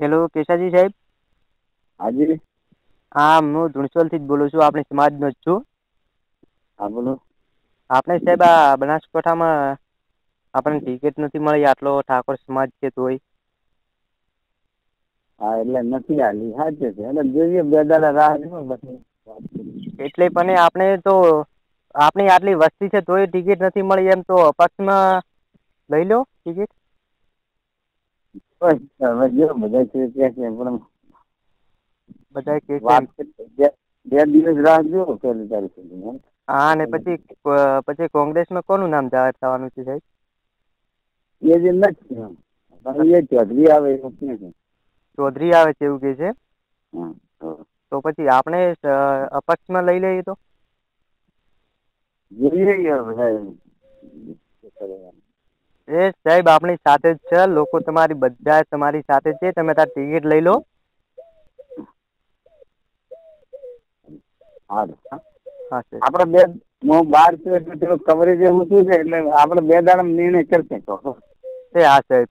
Hello Keshaji સાહેબ? હાજી. હા હું ધુણસોલથી જ બોલું છું. આપણે સમાજનો જ છું. હા બોલો. આપણે સાહેબ આ બનાસકાંઠામાં આપણને ટિકિટ નથી મળી. આટલો ઠાકોર સમાજ છે તોય. હા એટલે નથી આલી સાચે છે. એટલે જોઈએ બે દાડા રાહ. એટલે પણ આપણે તો આપણી આટલી વસ્તી છે તોય ટિકિટ નથી મળી એમ તો અપક્ષમાં લઈ લો ટિકિટ બધા છે પણ બધા કે છે વાત કરી બે બે દિવસ રાહ જુઓ પહેલી તારીખ. સુધી હા ને પછી પછી કોંગ્રેસમાં કોનું નામ જાહેર થવાનું છે સાહેબ? એ જે નથી એ ચૌધરી આવે એવું કે છે. ચૌધરી આવે છે એવું કે છે? તો. પછી આપણે અપક્ષમાં લઈ લઈએ તો? જોઈએ. એ સાહેબ આપણી સાથે જ છે. લોકો તમારી બધા તમારી સાથે છે. તમે તાર ટિકિટ લઈ લો. આપણે બે હું બહાર છું એટલે થોડું કવરેજ એવું શું છે એટલે આપણે બે દાડા નિર્ણય કરશે તો હા સાહેબ.